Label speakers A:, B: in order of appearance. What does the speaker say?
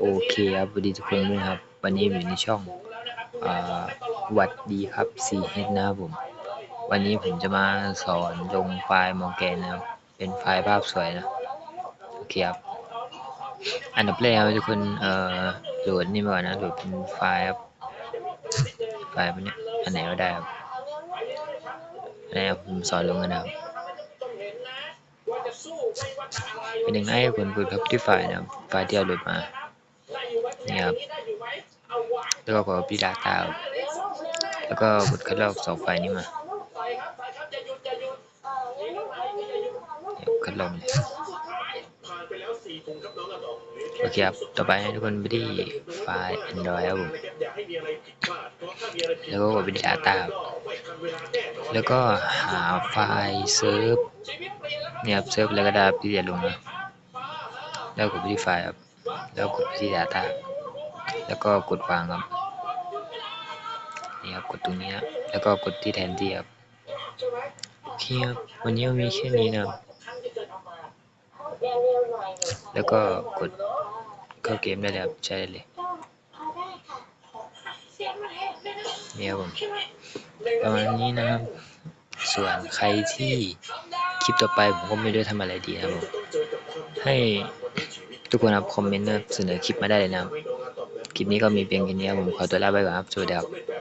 A: โอเคครับสวัสดีทุกคนด้วยครับ วันนี้อยู่ในช่องอ่าหวัดดีครับ 4H นะครับผม วันนี้ผมจะมาสอนลงไฟล์มอร์แกนนะครับ เป็นไฟล์ภาพสวยนะ โอเคครับ อันดับแรกครับทุกคน เอ่อ โหลดนี่มาก่อนนะ โหลดเป็นไฟล์ครับ ไฟล์มันเนี้ยอันไหนก็ได้ครับอันนี้ผมสอนลงกันนะครับเป็นยังไงครับคุณกดครับที่ไฟล์นะไฟล์ที่เราโหลดมา นี่ครับแล้วก็กด Copy Data ครับแล้วก็กดคัดลอกสองไฟล์นี้มาเดี๋ยวคัดลอกเลยโอเคครับ ต่อไปให้ทุกคนไปที่ไฟล์ Android ครับผมแล้วก็กดไปที่ Data แล้วก็หาไฟล์เซิร์ฟเนี่ยครับเซิร์ฟแล้วก็ได้ที่จะลงนะแล้วกดไปที่ไฟล์ครับ แล้วกดไปที่ Data แล้วก็กดวางครับนี่ครับกดตรงนี้แล้วก็กดที่แทนที่ครับโอเคครับวันนี้มีแค่นี้นะครับแล้วก็กดเข้าเกมได้เลยครับใช้เลยนี่ครับผมประมาณนี้นะครับ ส่วนใครที่คลิปต่อไปผมก็ไม่รู้ทำอะไรดีนะครับผมให้ทุกคนครับคอมเมนต์เสนอคลิปมาได้เลยนะครับ คลิปนี้ก็มีเพียงแค่นี้ผมขอตัวลาไปก่อนครับสวัสดีครับ